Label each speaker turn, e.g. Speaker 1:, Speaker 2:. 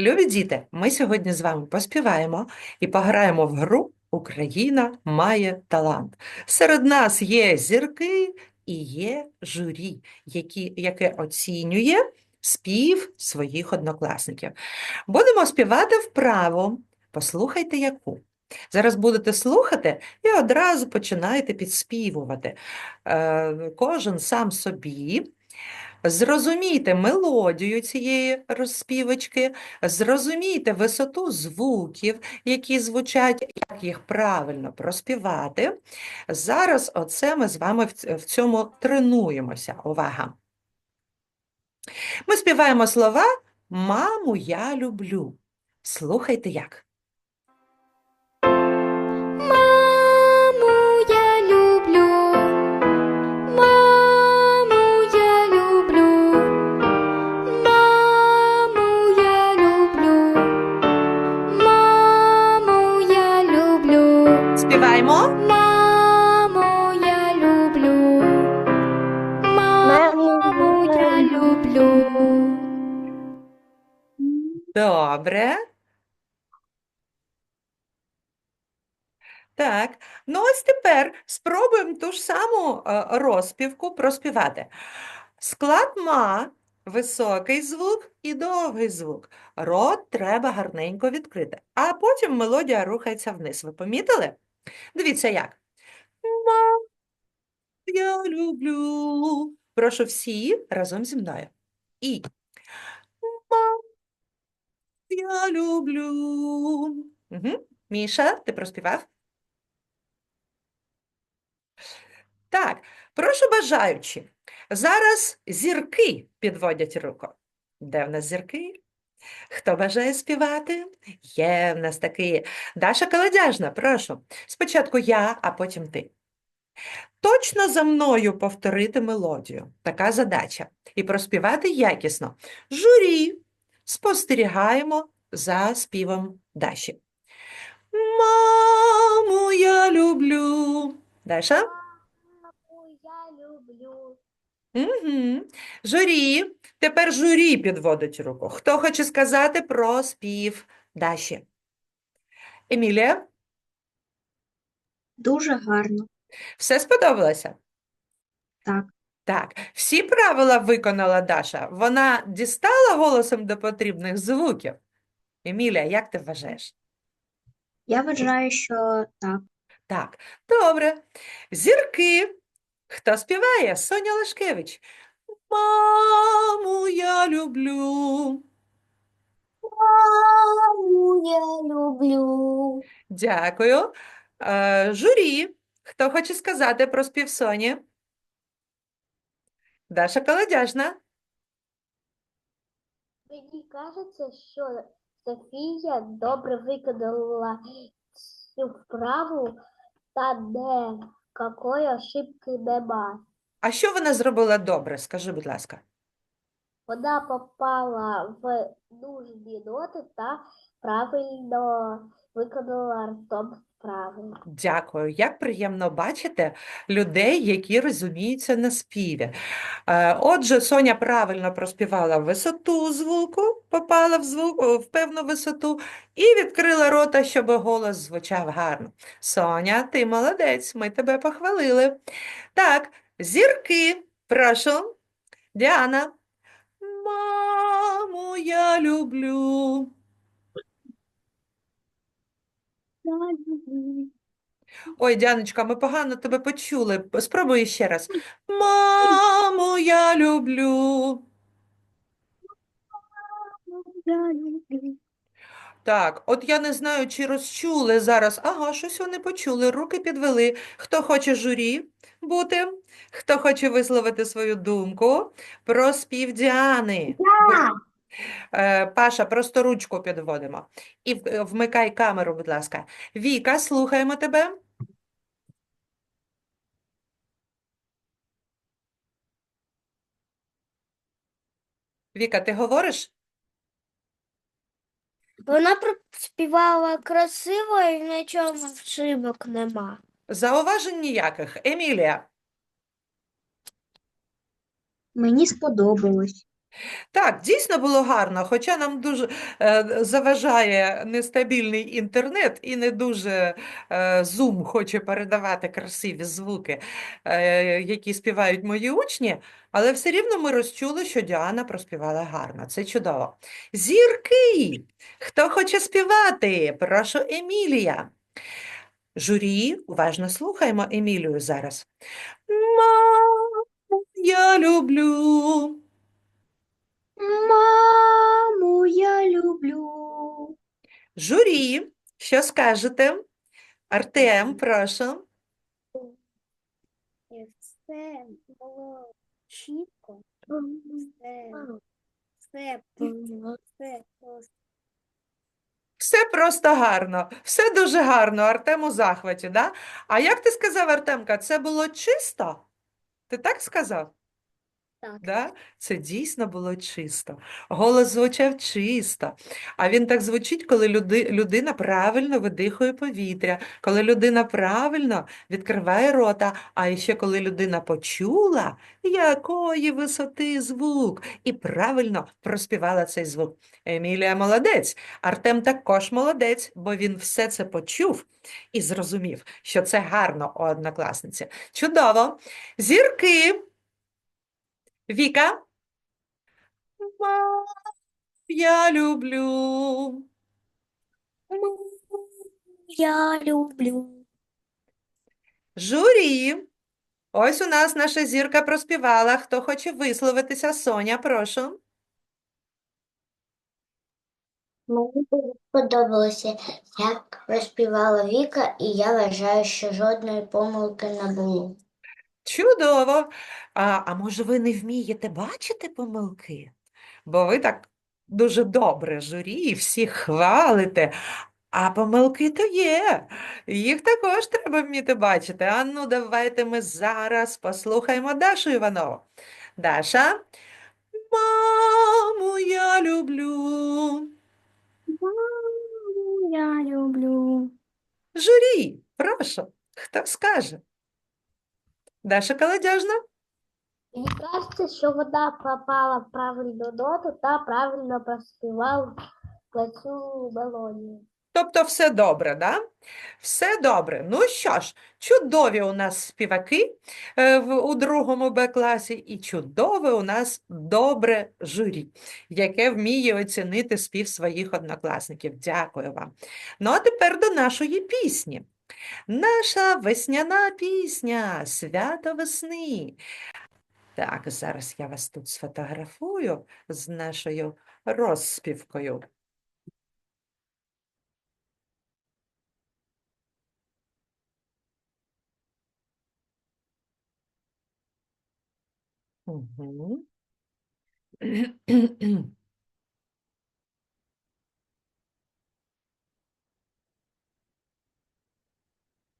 Speaker 1: Любі діти, ми сьогодні з вами поспіваємо і пограємо в гру Україна має талант. Серед нас є зірки і є журі, які, яке оцінює спів своїх однокласників. Будемо співати вправо. Послухайте яку. Зараз будете слухати і одразу починаєте підспівувати. Е, Кожен сам собі. Зрозумійте мелодію цієї розспівочки, зрозумійте висоту звуків, які звучать, як їх правильно проспівати. Зараз оце ми з вами в цьому тренуємося. Увага! Ми співаємо слова Маму, я люблю. Слухайте як. Співаємо.
Speaker 2: Маму, я люблю. Маму, я люблю.
Speaker 1: Добре. Так, ну ось тепер спробуємо ту ж саму е, розпівку проспівати. Склад ма, високий звук і довгий звук. Рот треба гарненько відкрити, а потім мелодія рухається вниз. Ви помітили? Дивіться як. Ма, я люблю. Прошу всі разом зі мною. І. Ма, я люблю. Угу. Міша, ти проспівав? Так, прошу бажаючі. Зараз зірки підводять руку. Де в нас зірки? Хто бажає співати? Є в нас такі. Даша Колодяжна, прошу. Спочатку я, а потім ти. Точно за мною повторити мелодію. Така задача. І проспівати якісно. Журі. Спостерігаємо за співом Даші. Маму, я люблю. Даша? Угу. Журі. Тепер журі підводить руку. Хто хоче сказати про спів Даші? Емілія,
Speaker 3: Дуже гарно.
Speaker 1: все сподобалося?
Speaker 3: Так.
Speaker 1: Так, всі правила виконала Даша. Вона дістала голосом до потрібних звуків. Емілія, як ти вважаєш?
Speaker 3: Я вважаю, що так.
Speaker 1: Так, добре. Зірки. Хто співає? Соня Лашкевич. Маму, я люблю.
Speaker 2: Маму, я люблю.
Speaker 1: Дякую. Е, журі. Хто хоче сказати про спів Соні? Даша Колодяжна.
Speaker 2: Мені кажеться, що Софія добре виконала цю вправу та де якої ошибки нема.
Speaker 1: А що вона зробила добре? Скажи, будь ласка.
Speaker 2: Вона попала в нужні ноти та правильно виконала ртом вправи.
Speaker 1: Дякую. Як приємно бачити людей, які розуміються на співі. Е, Отже, Соня правильно проспівала висоту звуку, попала в звук, в певну висоту і відкрила рота, щоб голос звучав гарно. Соня, ти молодець, ми тебе похвалили. Так, зірки, прошу. Діана. Маму, я люблю. Ой, Діаночка, ми погано тебе почули. Спробуй ще раз. Маму, я люблю. Так, от я не знаю, чи розчули зараз. Ага, щось вони почули, руки підвели. Хто хоче журі бути? Хто хоче висловити свою думку про спів Діани? Е, Паша, просто ручку підводимо. І е, вмикай камеру, будь ласка. Віка, слухаємо тебе. Віка, ти говориш?
Speaker 2: Вона співала красиво і в нічому ошибок нема.
Speaker 1: Зауважень ніяких. Емілія.
Speaker 3: Мені сподобалось.
Speaker 1: Так, дійсно було гарно, хоча нам дуже е, заважає нестабільний інтернет і не дуже е, хоче передавати красиві звуки, е, які співають мої учні, але все рівно ми розчули, що Діана проспівала гарно. Це чудово. Зірки! Хто хоче співати? Прошу, Емілія. Журі, уважно слухаємо Емілію зараз. Маму, я люблю.
Speaker 3: Маму я люблю.
Speaker 1: Журі, що скажете? Артем, прошу.
Speaker 2: Все було чітко. Все, все, все просто.
Speaker 1: Все просто гарно, все дуже гарно, Артем у захваті, да? А як ти сказав, Артемка, це було чисто? Ти так сказав?
Speaker 2: Так.
Speaker 1: Да? Це дійсно було чисто. Голос звучав чисто. А він так звучить, коли люди, людина правильно видихує повітря, коли людина правильно відкриває рота, а ще коли людина почула, якої висоти звук, і правильно проспівала цей звук. Емілія молодець, Артем також молодець, бо він все це почув і зрозумів, що це гарно у однокласниці. Чудово. Зірки. Віка? Мам, я люблю.
Speaker 2: Я люблю.
Speaker 1: Журі. Ось у нас наша зірка проспівала. Хто хоче висловитися? Соня, прошу.
Speaker 4: Мені дуже сподобалося, як розпівала Віка, і я вважаю, що жодної помилки не було.
Speaker 1: Чудово. А, а може ви не вмієте бачити помилки? Бо ви так дуже добре журі, і всіх хвалите. А помилки то є. Їх також треба вміти бачити. А ну, давайте ми зараз послухаємо Дашу Іванову. Даша. Маму, я люблю.
Speaker 2: Маму я люблю.
Speaker 1: Журі, прошу, хто скаже? Даша Колодяжна?
Speaker 4: Мені кажеться, що вода попала в правильну ноту та правильно проспівала цю мелодію.
Speaker 1: Тобто все добре, да? Все добре. Ну що ж, чудові у нас співаки е, в, у другому Б-класі і чудове у нас добре журі, яке вміє оцінити спів своїх однокласників. Дякую вам. Ну, а тепер до нашої пісні. Наша весняна пісня «Свято весни». Так, зараз я вас тут сфотографую з нашою розспівкою. Мгм.